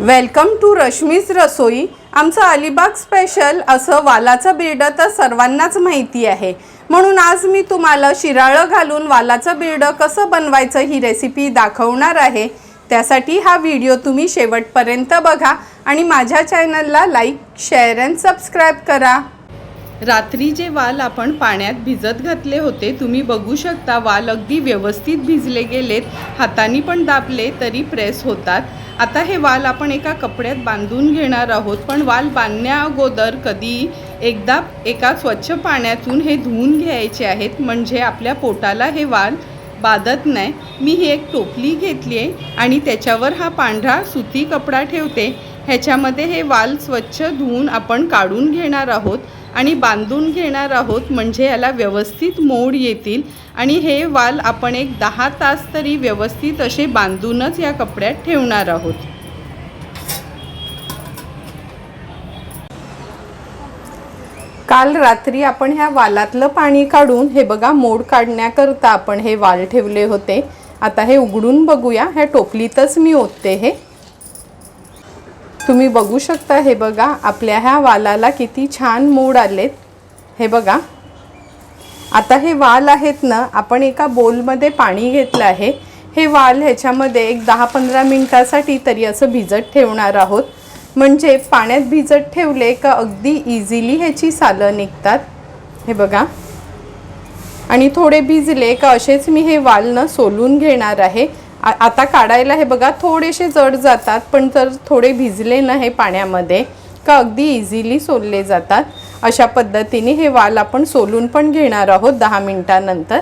Welcome to Rashmi's रसोई आमचं Alibag special असं वालाचं बिरडं तर सर्वांनाच माहिती आहे. म्हणून आज मी तुम्हाला शिराळं घालून वालाचं बिरडं कसं बनवायचं ही रेसिपी दाखवणार आहे. त्यासाठी हा व्हिडिओ तुम्ही शेवटपर्यंत बघा आणि माझ्या चॅनलला लाईक शेअर अँड सबस्क्राईब करा. रात्री जे वाल आपण पाण्यात भिजत घातले होते तुम्ही बघू शकता वाल अगदी व्यवस्थित भिजले गेलेत हाताने पण दाबले तरी प्रेस होतात. आता हे वाल आपण एका कपड्यात बांधून घेणार आहोत पण वाल बांधण्या अगोदर कधी एकदा एका स्वच्छ पाण्यातून हे धुवून घ्यायचे आहेत म्हणजे आपल्या पोटाला हे वाल बाधत नाही. मी ही एक टोपली घेतली आहे आणि त्याच्यावर हा पांढरा सुती कपडा ठेवते. ह्याच्यामध्ये हे वाल स्वच्छ धुवून आपण काढून घेणार आहोत. आणि बांधून घेणार आहोत म्हणजे याला व्यवस्थित मोड येतील. आणि हे वाल आपण एक दहा तास तरी व्यवस्थित असे बांधूनच या कपड्यात ठेवणार आहोत. काल रात्री आपण ह्या वालातलं पाणी काढून हे बघा मोड काढण्याकरता आपण हे वाल ठेवले होते. आता हे उघडून बघूया ह्या टोपलीतच मी ओतते हे. तुम्ही बघू शकता हे बघा आपल्या ह्या वालाला किती छान मोड आलेत. हे बघा. आता हे वाल आहेत ना आपण एका बोलमध्ये पाणी घेतलं आहे. हे वाल ह्याच्यामध्ये एक दहा पंधरा मिनटासाठी तरी असं भिजत ठेवणार आहोत. म्हणजे पाण्यात भिजत ठेवले का अगदी इझिली ह्याची सालं निघतात. हे बघा. आणि थोडे भिजले का असेच मी हे वाल न सोलून घेणार आहे. आता काढायला हे बघा थोडेसे जड जातात पण जर थोडे भिजले ना हे पाण्यामध्ये का अगदी इझिली सोलले जातात. अशा पद्धतीने हे वाल आपण सोलून पण घेणार आहोत दहा मिनिटानंतर.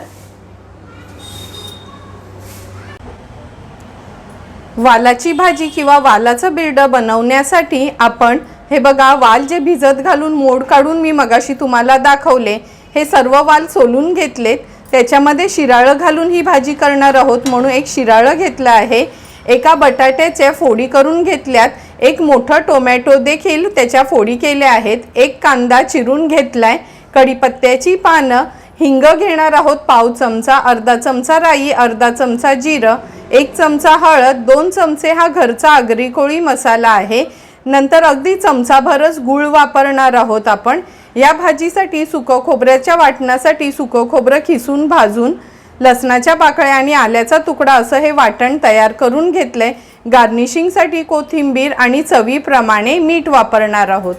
वालाची भाजी किंवा वालाचं बिरडं बनवण्यासाठी आपण हे बघा वाल जे भिजत घालून मोड काढून मी मगाशी तुम्हाला दाखवले हे सर्व वाल सोलून घेतलेत. त्याच्यामध्ये शिराळं घालून ही भाजी करणार आहोत म्हणून एक शिराळं घेतलं आहे. एका बटाट्याच्या फोडी करून घेतल्यात. एक मोठं टोमॅटो देखील त्याच्या फोडी केल्या आहेत. एक कांदा चिरून घेतलाय. कढीपत्त्याची पानं हिंग घेणार आहोत पाव चमचा अर्धा चमचा राई अर्धा चमचा जिरं एक चमचा हळद दोन चमचे हा घरचा आगरी कोळी मसाला आहे. नंतर अगदी चमचाभरच गूळ वापरणार आहोत आपण. या भाजीसाठी सुकं खोबऱ्याच्या वाटणासाठी सुकं खोबरं खिसून भाजून लसणाच्या पाकळ्या आणि आल्याचा तुकडा असं हे वाटण तयार करून घेतलं आहे गार्निशिंगसाठी कोथिंबीर आणि चवीप्रमाणे मीठ वापरणार आहोत.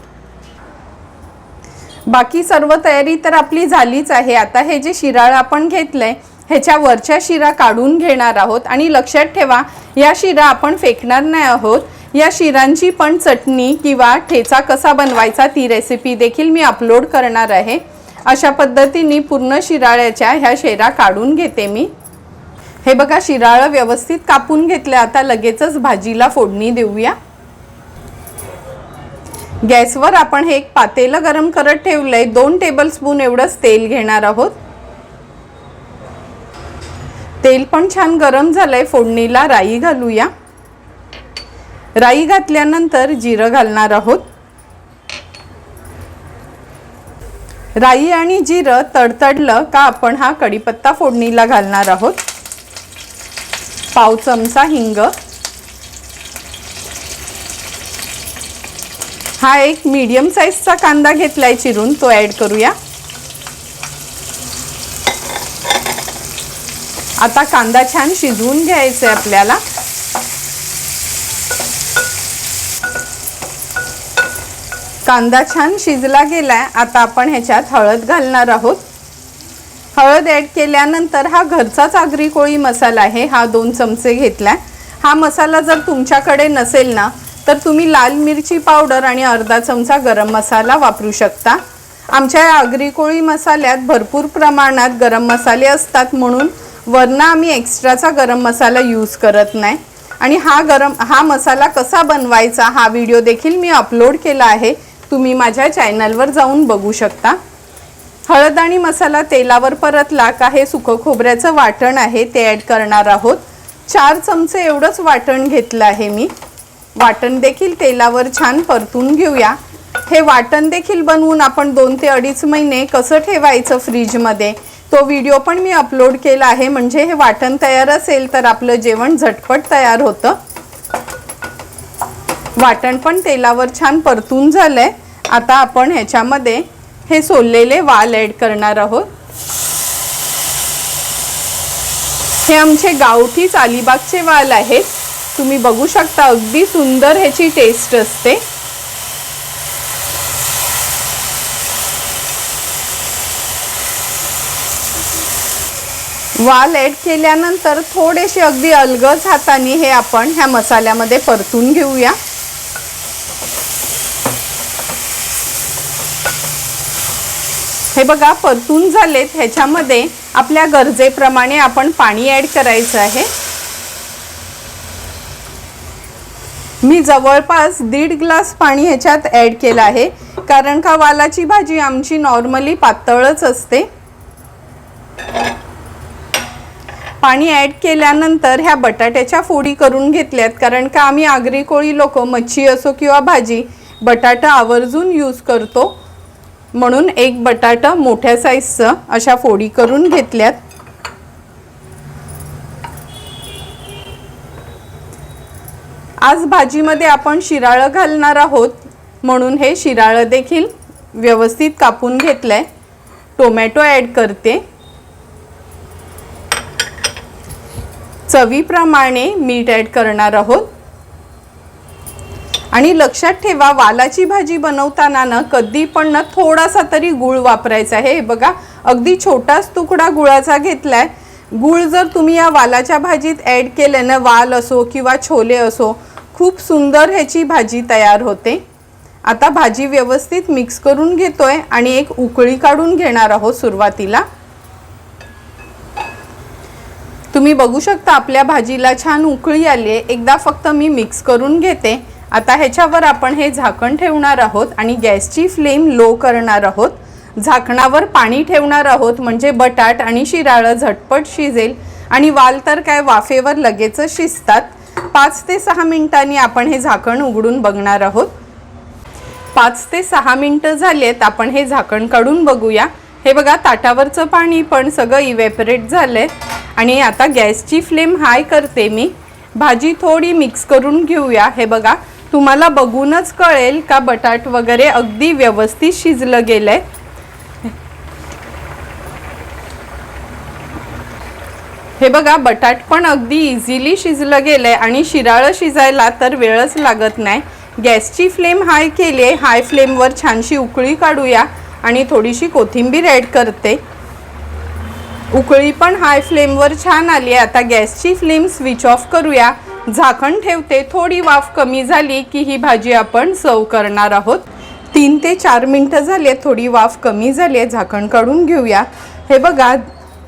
बाकी सर्व तयारी तर आपली झालीच आहे. आता हे जे शिराळ आपण घेतलं आहे ह्याच्या वरच्या शिरा काढून घेणार आहोत. आणि लक्षात ठेवा या शिरा आपण फेकणार नाही आहोत. या शिरांची पण चटणी किंवा ठेचा कसा बनवायचा ती रेसिपी देखील मी अपलोड करणार आहे. अशा पद्धतीने पूर्ण शिराळ्याच्या ह्या शेरा काढून घेते मी. हे बघा शिराळं व्यवस्थित कापून घेतलं. आता लगेचच भाजीला फोडणी देऊया. गॅसवर आपण हे एक पातेलं गरम करत ठेवलंय. दोन टेबलस्पून एवढंच तेल घेणार आहोत. तेल पण छान गरम झालंय. फोडणीला राई घालूया. राई घातल्यानंतर जिरं घालणार आहोत. राई आणि जिरं तडतडलं का आपण हा कढीपत्ता फोडणीला घालणार आहोत. पाव चमचा हिंग. हा एक मीडियम साईजचा कांदा घेतलाय चिरून तो ॲड करूया. आता कांदा छान शिजवून घ्यायचा आहे आपल्याला. कांदा छान शिजला गेलाय. आता आपण ह्याच्यात हळद घालणार आहोत. हळद ॲड केल्यानंतर हा घरचाच आगरी कोळी मसाला आहे. हा दोन चमचे घेतला हा मसाला जर तुमच्याकडे नसेल ना तर तुम्ही लाल मिरची पावडर आणि अर्धा चमचा गरम मसाला वापरू शकता. आमच्या या आगरी कोळी मसाल्यात भरपूर प्रमाणात गरम मसाले असतात म्हणून वरनं आम्ही एक्स्ट्राचा गरम मसाला यूज करत नाही. आणि हा गरम हा मसाला कसा बनवायचा हा व्हिडिओ देखील मी अपलोड केला आहे. तुम्ही माझ्या चॅनलवर जाऊन बघू शकता. हळद आणि मसाला तेलावर परतला का हे सुकं खोबऱ्याचं वाटण आहे ते ॲड करणार आहोत. चार चमचे एवढंच वाटण घेतलं आहे मी. वाटण देखील तेलावर छान परतून घेऊया. हे वाटण देखील बनवून आपण दोन ते अडीच महिने कसं ठेवायचं फ्रीजमध्ये? तो व्हिडिओ पण मी अपलोड केला आहे. म्हणजे हे वाटण तयार असेल तर आपलं जेवण झटपट तयार होतं. वाटण पण तेलावर छान परतून झालंय. आता आपण ह्याच्यामध्ये हे सोललेले वाल ॲड करणार आहोत. हे आमचे गावठीच अलिबागचे वाल आहेत. तुम्ही बघू शकता अगदी सुंदर ह्याची टेस्ट असते. वाल ॲड केल्यानंतर थोडेसे अगदी अलगज हाताने हे आपण ह्या मसाल्यामध्ये परतून घेऊया. हे बघा परतून झालेत. ह्याच्यामध्ये आपल्या गरजेप्रमाणे आपण पाणी ॲड करायचं आहे. मी जवळपास दीड ग्लास पाणी ह्याच्यात ॲड केलं आहे. कारण का वालाची भाजी आमची नॉर्मली पातळच असते. पाणी ॲड केल्यानंतर ह्या बटाट्याच्या फोडी करून घेतल्यात. कारण का आम्ही आगरी कोळी लोक मच्छी असो किंवा भाजी बटाटा आवर्जून यूज करतो. म्हणून एक बटाटा मोठ्या साईजचं अशा फोडी करून घेतल्यात. आज भाजीमध्ये आपण शिराळं घालणार आहोत. म्हणून हे शिराळं देखील व्यवस्थित कापून घेतलंय. टोमॅटो ॲड करते. चवीप्रमाणे मीठ ॲड करणार आहोत. आणि लक्षात ठेवा वालाची भाजी बनवताना ना कधी पण ना थोडासा तरी गुळ वापरायचा आहे. हे बघा अगदी छोटाच तुकडा गुळाचा घेतलाय. गुळ जर तुम्ही या वालाच्या भाजीत ॲड केलं ना वाल असो किंवा छोले असो खूप सुंदर ह्याची भाजी तयार होते. आता भाजी व्यवस्थित मिक्स करून घेतोय आणि एक उकळी काढून घेणार आहोत सुरुवातीला. तुम्ही बघू शकता आपल्या भाजीला छान उकळी आली आहे एकदा फक्त मी मिक्स करून घेते. आता ह्याच्यावर आपण हे झाकण ठेवणार आहोत आणि गॅसची फ्लेम लो करणार आहोत. झाकणावर पाणी ठेवणार आहोत म्हणजे बटाट आणि शिराळं झटपट शिजेल आणि वाल तर काय वाफेवर लगेचच शिजतात. पाच ते सहा मिनिटांनी आपण हे झाकण उघडून बघणार आहोत. पाच ते सहा मिनटं झालेत आपण हे झाकण काढून बघूया. हे बघा ताटावरचं पाणी पण सगळं इव्हॅपरेट झालंय. आणि आता गॅसची फ्लेम हाय करते मी. भाजी थोडी मिक्स करून घेऊया. हे बघा तुम्हाला बघूनच कळेल का बटाट वगैरे अगदी व्यवस्थित शिजलं गेलंय. हे बघा बटाट पण अगदी इझिली शिजलं गेलंय आणि शिराळं शिजायला तर वेळच लागत नाही. गॅसची फ्लेम हाय केली आहे. हाय फ्लेमवर छानशी उकळी काढूया आणि थोडीशी कोथिंबीर ॲड करते. उकळी पण हाय फ्लेमवर छान आली आहे. आता गॅसची फ्लेम स्विच ऑफ करूया. झाकण ठेवते थोडी वाफ कमी झाली की ही भाजी आपण सर्व करणार आहोत. तीन ते चार मिनटं झाले थोडी वाफ कमी झाली आहे झाकण काढून घेऊया. हे बघा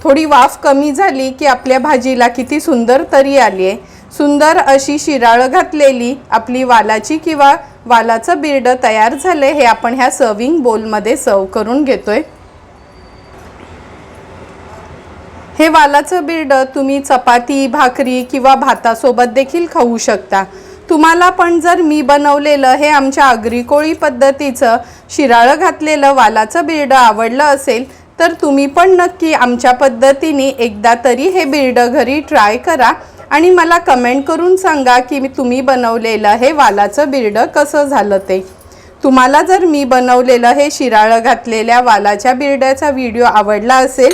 थोडी वाफ कमी झाली की आपल्या भाजीला किती सुंदर तरी आली आहे सुंदर अशी शिराळं घातलेली आपली वालाची किंवा वालाचं बिर्ड तयार झालं हे आपण ह्या सर्विंग बोलमध्ये सर्व करून घेतोय. हे वालाचं बिर्ड तुम्ही चपाती भाकरी किंवा भातासोबत देखील खाऊ शकता. तुम्हाला पण जर मी बनवलेलं हे आमच्या आगरी कोळी पद्धतीचं शिराळं घातलेलं वालाचं बिर्ड आवडलं असेल तर तुम्ही पण नक्की आमच्या पद्धतीने एकदा तरी हे बिर्ड घरी ट्राय करा आणि मला कमेंट करून सांगा की तुम्ही बनवलेलं हे वालाचं बिर्ड कसं झालं ते. तुम्हाला जर मी बनवलेलं हे शिराळं घातलेल्या वालाच्या बिरड्याचा व्हिडिओ आवडला असेल